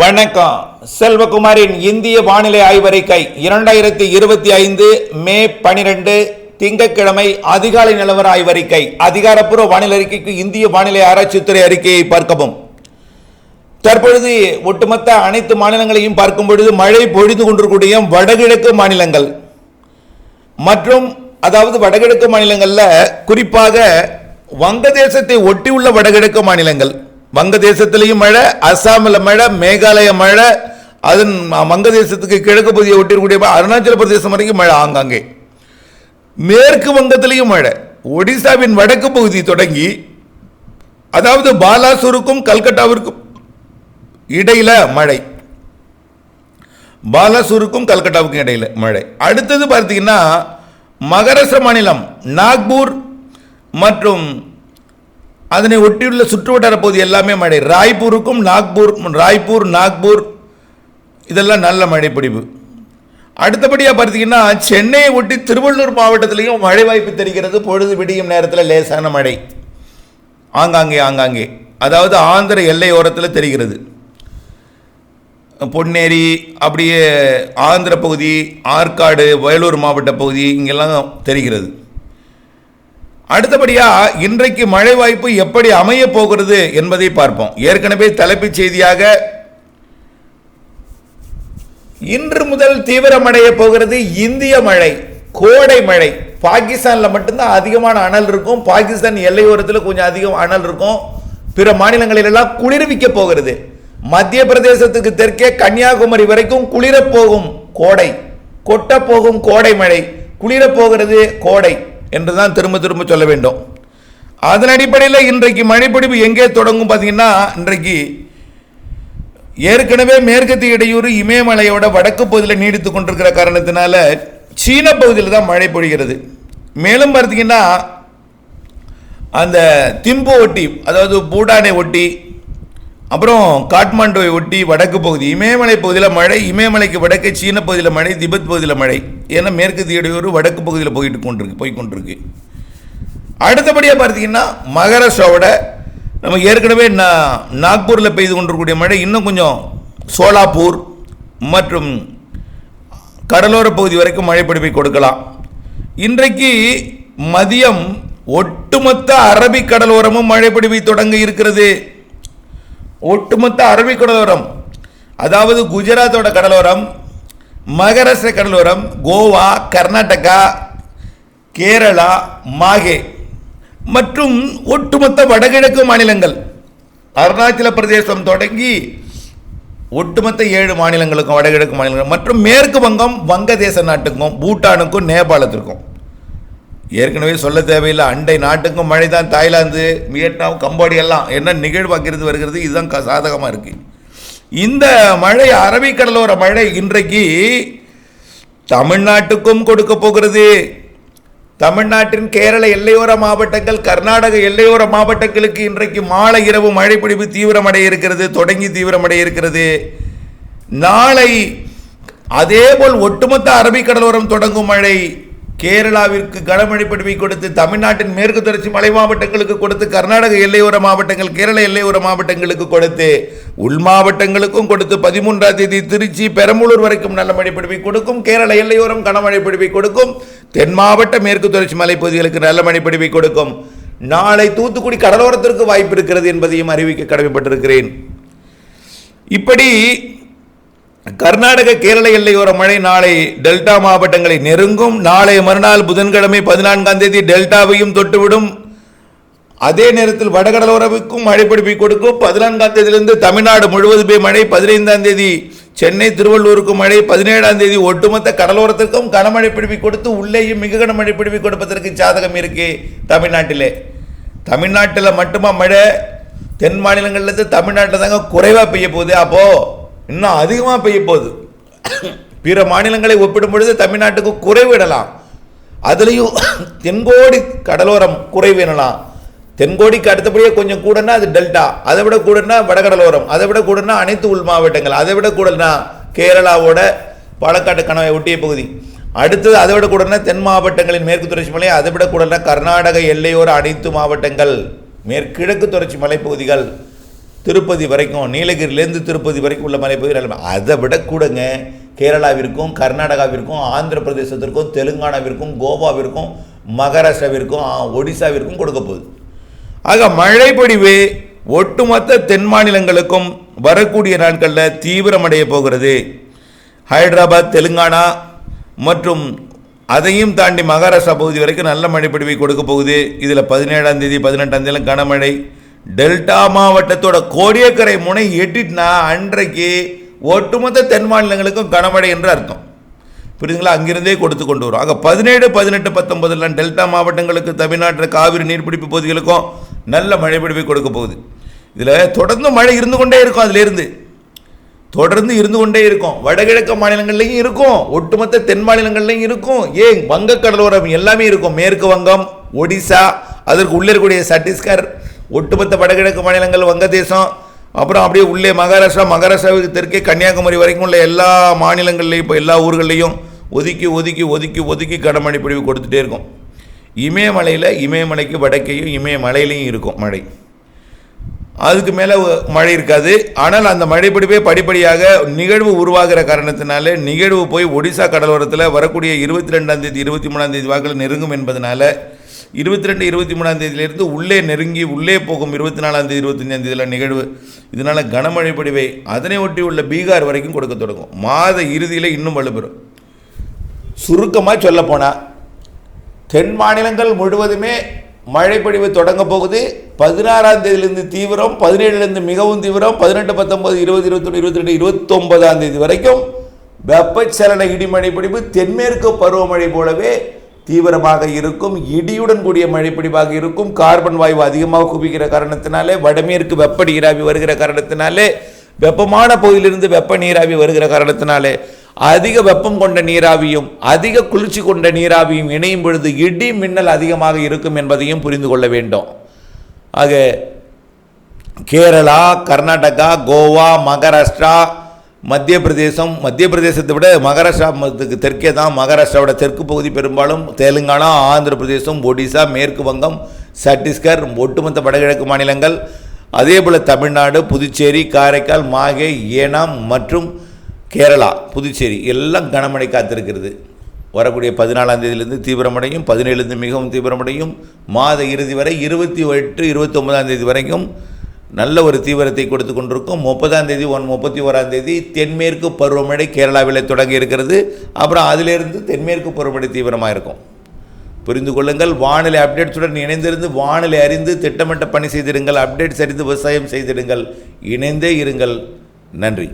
வணக்கம். செல்வகுமாரின் இந்திய வானிலை ஆய்வறிக்கை இரண்டாயிரத்தி இருபத்தி ஐந்து மே பனிரெண்டு திங்கட்கிழமை அதிகாலை நிலவர ஆய்வறிக்கை. அதிகாரப்பூர்வ வானிலை அறிக்கைக்கு இந்திய வானிலை ஆராய்ச்சித்துறை அறிக்கையை பார்க்கவும். தற்பொழுது ஒட்டுமொத்த அனைத்து மாநிலங்களையும் பார்க்கும் பொழுது மழை பொழிந்து கொண்டிருக்கூடிய வடகிழக்கு மாநிலங்கள். மற்றும் அதாவது வடகிழக்கு மாநிலங்களில் குறிப்பாக வங்கதேசத்தை ஒட்டியுள்ள வடகிழக்கு மாநிலங்கள். வங்கதேசத்திலையும் மழை அஸ்ஸாமில் மழை மேகாலய மழை அதன் வங்கதேசத்துக்கு கிழக்கு பகுதியை ஒட்டிருக்கூடிய அருணாச்சல பிரதேசம் வரைக்கும் மழை ஆங்காங்கே. மேற்கு வங்கத்திலையும் மழை ஒடிசாவின் வடக்கு பகுதி தொடங்கி அதாவது பாலாசூருக்கும் கல்கட்டாவிற்கும் இடையில மழை. பாலாசூருக்கும் கல்கட்டாவுக்கும் இடையில மழை. அடுத்தது பார்த்தீங்கன்னா மகாராஷ்டிர மாநிலம் நாக்பூர் மற்றும் அதனை ஒட்டியுள்ள சுற்றுவட்டார பகுதி எல்லாமே மழை. ராய்ப்பூருக்கும் நாக்பூர் ராய்ப்பூர் நாக்பூர் இதெல்லாம் நல்ல மழை பிடிப்பு அடுத்தபடியாக பார்த்தீங்கன்னா சென்னையை ஒட்டி திருவள்ளூர் மாவட்டத்திலையும் மழை வாய்ப்பு தெரிகிறது. பொழுது விடியும் நேரத்தில் லேசான மழை. ஆங்காங்கே ஆங்காங்கே. அதாவது ஆந்திர எல்லையோரத்தில் தெரிகிறது. பொன்னேரி அப்படியே ஆந்திர பகுதி ஆற்காடு வயலூர் மாவட்ட பகுதி இங்கெல்லாம் தெரிகிறது. அடுத்தபடியாக இன்றைக்கு மழை வாய்ப்பு எப்படி அமைய போகிறது என்பதை பார்ப்போம். ஏற்கனவே தலைப்புச் செய்தியாக இன்று முதல் தீவிரமடைய போகிறது இந்திய மழை கோடை மழை. பாகிஸ்தானில் மட்டும்தான் அதிகமான அனல் இருக்கும். பாகிஸ்தான் எல்லையோரத்தில் கொஞ்சம் அதிகம் அனல் இருக்கும். பிற மாநிலங்களிலெல்லாம் குளிர்விக்க போகிறது. மத்திய பிரதேசத்துக்கு தெற்கே கன்னியாகுமரி வரைக்கும் குளிரப் போகும் கோடை. கொட்டப்போகும் கோடை மழை. குளிரப்போகிறது கோடை. என்று தான் திரும்ப திரும்ப சொல்ல வேண்டும். அதன் அடிப்படையில் இன்றைக்கு மழைப்பிடிப்பு எங்கே தொடங்கும் பார்த்தீங்கன்னா இன்றைக்கு ஏற்கனவே மேற்கத்திய இடையூறு இமயமலையோட வடக்கு பகுதியில் நீடித்து கொண்டிருக்கிற காரணத்தினால சீன பகுதியில் தான் மழை பொழிகிறது. மேலும் பார்த்தீங்கன்னா அந்த திம்பு ஒட்டி அதாவது பூடானை ஒட்டி அப்புறம் காட்மாண்டுவை ஒட்டி வடக்கு பகுதி இமயமலை பகுதியில் மழை இமயமலைக்கு வடக்கு சீன பகுதியில் மழை திபெத் பகுதியில் மழை. ஏன்னா மேற்கு இடையூறு வடக்கு பகுதியில் போயிட்டு கொண்டிருக்கு போய் கொண்டிருக்கு. அடுத்தபடியாக பார்த்தீங்கன்னா மகாராஷ்டிராவோட நம்ம ஏற்கனவே நான் நாக்பூரில் பெய்து கொண்டிருக்கக்கூடிய மழை இன்னும் கொஞ்சம் சோலாப்பூர் மற்றும் கடலோர பகுதி வரைக்கும் மழைப்படிப்பை கொடுக்கலாம். இன்றைக்கு மதியம் ஒட்டுமொத்த அரபிக் கடலோரமும் மழைப்படிப்பை தொடங்க இருக்கிறது. ஒட்டுமொத்த அரபிக் கடலோரம் அதாவது குஜராத்தோட கடலோரம் மகாராஷ்டிர கடலோரம் கோவா கர்நாடகா கேரளா மாகே மற்றும் ஒட்டுமொத்த வடகிழக்கு மாநிலங்கள். அருணாச்சல பிரதேசம் தொடங்கி ஒட்டுமொத்த ஏழு மாநிலங்களுக்கும் வடகிழக்கு மாநிலங்கள் மற்றும் மேற்கு வங்கம் வங்கதேச நாட்டுக்கும் பூட்டானுக்கும் நேபாளத்திற்கும். ஏற்கனவே சொல்ல தேவையில்லை. அண்டை நாட்டுக்கும் மழை தான் தாய்லாந்து வியட்நாம் கம்போடியா எல்லாம் என்ன நிகழ்வாக்கிறது வருகிறது இதுதான் சாதகமாக இருக்குது இந்த மழை அரபிக்கடலோர மழை இன்றைக்கு தமிழ்நாட்டுக்கும் கொடுக்க போகிறது. தமிழ்நாட்டின் கேரள எல்லையோர மாவட்டங்கள் கர்நாடக எல்லையோர மாவட்டங்களுக்கு இன்றைக்கு மாலை இரவு மழைப்பிடிப்பு தீவிரமடைய இருக்கிறது தொடங்கி தீவிரமடைய இருக்கிறது. நாளை அதேபோல் ஒட்டுமொத்த அரபிக்கடலோரம் தொடங்கும் மழை. கேரளாவிற்கு கனமழை பிடிப்பை கொடுத்து தமிழ்நாட்டின் மேற்கு தொடர்ச்சி மலை மாவட்டங்களுக்கு கொடுத்து கர்நாடக எல்லையோர மாவட்டங்கள் கேரள எல்லையோர மாவட்டங்களுக்கு கொடுத்து உள் மாவட்டங்களுக்கும் கொடுத்து பதிமூன்றாம் தேதி திருச்சி பெரம்பலூர் வரைக்கும் நல்ல மழை பிடிப்பை கொடுக்கும். கேரள எல்லையோரம் கனமழை பிடிப்பை கொடுக்கும். தென் மாவட்ட மேற்கு தொடர்ச்சி மலைப்பகுதிகளுக்கு நல்ல மழை பிடிப்பை கொடுக்கும். நாளை தூத்துக்குடி கடலோரத்திற்கு வாய்ப்பு இருக்கிறது என்பதையும் அறிவிக்க கடமைப்பட்டிருக்கிறேன். இப்படி கர்நாடக கேரள எல்லையோர மழை நாளை டெல்டா மாவட்டங்களை நெருங்கும். நாளை மறுநாள் புதன்கிழமை பதினான்காம் தேதி டெல்டாவையும் தொட்டுவிடும். அதே நேரத்தில் வடகடலோரவுக்கும் மழை பிடிப்பை கொடுக்கும். பதினான்காம் தேதியிலிருந்து தமிழ்நாடு முழுவதுமே மழை. பதினைந்தாம் தேதி சென்னை திருவள்ளூருக்கும் மழை. பதினேழாம் தேதி ஒட்டுமொத்த கடலோரத்திற்கும் கனமழை பிடிப்பை கொடுத்து உள்ளேயும் மிக கனமழை பிடிப்பை கொடுப்பதற்கு சாதகம் இருக்கு தமிழ்நாட்டிலே. தமிழ்நாட்டில் மட்டுமா மழை? தென் மாநிலங்கள்லேருந்து தமிழ்நாட்டில் தாங்க குறைவாக பெய்ய போகுது. அப்போது இன்னும் அதிகமாக பெய்ய போகுது. பிற மாநிலங்களை ஒப்பிடும் பொழுது தமிழ்நாட்டுக்கு குறைவிடலாம் அதுலேயும் தென்கோடி கடலோரம் குறைவு எனலாம். தென்கோடிக்கு அடுத்தபடியே கொஞ்சம் கூடனா அது டெல்டா. அதை விட கூடனா வடகடலோரம். அதை விட கூடனா அனைத்து உள் மாவட்டங்கள். அதை விட கூடனா கேரளாவோட பாலக்காட்டு கணவை ஒட்டிய பகுதி. அடுத்தது அதை விட கூடனா தென் மாவட்டங்களின் மேற்கு தொடர்ச்சி மலை அதை விட கூடனா கர்நாடக எல்லையோர அனைத்து மாவட்டங்கள் மேற்கிழக்கு தொடர்ச்சி மலைப்பகுதிகள். திருப்பதி வரைக்கும் நீலகிரிலேருந்து திருப்பதி வரைக்கும் உள்ள மலைப்பகுதிகள் எல்லாமே. அதை விட கூடங்க கேரளாவிற்கும் கர்நாடகாவிற்கும் ஆந்திர பிரதேசத்திற்கும் தெலுங்கானாவிற்கும் கோவாவிற்கும் மகாராஷ்டிராவிற்கும் ஒடிசாவிற்கும் கொடுக்க போகுது. ஆக மழைப்பொழிவு ஒட்டுமொத்த தென் மாநிலங்களுக்கும் வரக்கூடிய நாட்களில் தீவிரமடைய போகிறது. ஹைதராபாத் தெலுங்கானா மற்றும் அதையும் தாண்டி மகாராஷ்டிரா பகுதி வரைக்கும் நல்ல மழைப்பொழிவை கொடுக்க போகுது. இதில் பதினேழாம் தேதி பதினெட்டாம் தேதி கனமழை. டெல்டா மாவட்டத்தோட கோடியக்கரை முனை எட்டிட்டுனா அன்றைக்கு ஒட்டுமொத்த தென் மாநிலங்களுக்கும் கனமழை என்று அர்த்தம். புரியுதுங்களா? அங்கிருந்தே கொடுத்து கொண்டு வரும். ஆக பதினேழு பதினெட்டு பத்தொன்பதுல டெல்டா மாவட்டங்களுக்கு தமிழ்நாட்டில் காவிரி நீர்பிடிப்பு பகுதிகளுக்கும் நல்ல மழைப்பிடிப்பை கொடுக்க போகுது. இதில் தொடர்ந்து மழை இருந்து கொண்டே இருக்கும் அதிலிருந்து. தொடர்ந்து இருந்து கொண்டே இருக்கும். வடகிழக்கு மாநிலங்கள்லையும் இருக்கும். ஒட்டுமொத்த தென் மாநிலங்கள்லையும் இருக்கும். ஏன்? வங்க கடலோரம் எல்லாமே இருக்கும். மேற்கு வங்கம் ஒடிசா அதற்கு உள்ளே இருக்கக்கூடிய சத்தீஸ்கர் ஒட்டுமொத்த வடகிழக்கு மாநிலங்கள் வங்கதேசம் அப்புறம் அப்படியே உள்ளே மகாராஷ்டிரா மகாராஷ்டிராவுக்கு தெற்கே கன்னியாகுமரி வரைக்கும் உள்ள எல்லா மாநிலங்கள்லையும் இப்போ எல்லா ஊர்கள்லையும் ஒதுக்கி ஒதுக்கி ஒதுக்கி ஒதுக்கி கடமழை பிடிவு கொடுத்துட்டே இருக்கும். இமயமலையில் இமயமலைக்கு வடக்கையும் இமயமலையிலையும் இருக்கும் மழை. அதுக்கு மேலே மழை இருக்காது. ஆனால் அந்த மழைப்பிடிப்பே படிப்படியாக நிகழ்வு உருவாகிற காரணத்தினால நிகழ்வு போய் ஒடிசா கடலோரத்தில் வரக்கூடிய இருபத்தி ரெண்டாம் தேதி இருபத்தி மூணாம் தேதி வாக்கில் நெருங்கும் என்பதனால இருபத்தி ரெண்டு இருபத்தி மூணாம் தேதியிலிருந்து உள்ளே நெருங்கி உள்ளே போகும் இருபத்தி நாலாம் தேதி இருபத்தஞ்சாம் தேதியில் நிகழ்வு. இதனால் கனமழை பொடிவை அதனை ஒட்டி உள்ள பீகார் வரைக்கும் கொடுக்க தொடங்கும். மாத இறுதியில் இன்னும் வலுப்பெறும். சுருக்கமாக சொல்லப்போனால் தென் மாநிலங்கள் முழுவதுமே மழைப்பொழிவு தொடங்க போகுது. பதினாறாம் தேதியிலிருந்து தீவிரம் பதினேழுலேருந்து மிகவும் தீவிரம் பதினெட்டு பத்தொம்பது இருபது இருபத்தொன்று இருபத்தி ரெண்டு இருபத்தொம்பதாம் தேதி வரைக்கும் வெப்பச்சலன இடிமழை பிடிப்பு தென்மேற்கு பருவமழை போலவே தீவிரமாக இருக்கும் இடியுடன் கூடிய மழைப்பிடிவாக இருக்கும் கார்பன் வாயு அதிகமாக குவிக்கிற காரணத்தினாலே வடமேற்கு வெப்ப நீராவி வருகிற காரணத்தினாலே வெப்பமான பகுதியிலிருந்து வெப்ப நீராவி வருகிற காரணத்தினாலே அதிக வெப்பம் கொண்ட நீராவியும் அதிக குளிர்ச்சி கொண்ட நீராவியும் இணையும் பொழுது இடி மின்னல் அதிகமாக இருக்கும் என்பதையும் புரிந்து கொள்ள வேண்டும். ஆக கேரளா கர்நாடகா கோவா மகாராஷ்டிரா மத்திய பிரதேசம் மத்திய பிரதேசத்தை விட மகாராஷ்டிராவுக்கு தெற்கே தான். மகாராஷ்டிராவோட தெற்கு பகுதி பெரும்பாலும் தெலுங்கானா ஆந்திர பிரதேசம் ஒடிசா மேற்கு வங்கம் சத்தீஸ்கர் ஒட்டுமொத்த வடகிழக்கு மாநிலங்கள். அதே போல் தமிழ்நாடு புதுச்சேரி காரைக்கால் மாகே ஏனாம் மற்றும் கேரளா புதுச்சேரி. எல்லாம் கனமழை காத்திருக்கிறது. வரக்கூடிய பதினாலாம் தேதியிலிருந்து தீவிரமடையும் பதினேழுலேருந்து மிகவும் தீவிரமடையும். மாத இறுதி வரை இருபத்தி எட்டு இருபத்தி ஒன்பதாம் தேதி வரைக்கும் நல்ல ஒரு தீவிரத்தை கொடுத்து கொண்டிருக்கும். முப்பதாம் தேதி ஒன் முப்பத்தி ஓராம் தேதி தென்மேற்கு பருவமழை கேரளாவில் தொடங்கி இருக்கிறது. அப்புறம் அதிலிருந்து தென்மேற்கு பருவமழை தீவிரமாக இருக்கும். புரிந்து கொள்ளுங்கள் வானிலை அப்டேட்ஸுடன் இணைந்திருந்து வானிலை அறிந்து திட்டமிட்ட பணி செய்திடுங்கள். அப்டேட்ஸ் அறிந்து விவசாயம் செய்திடுங்கள். இணைந்தே இருங்கள். நன்றி.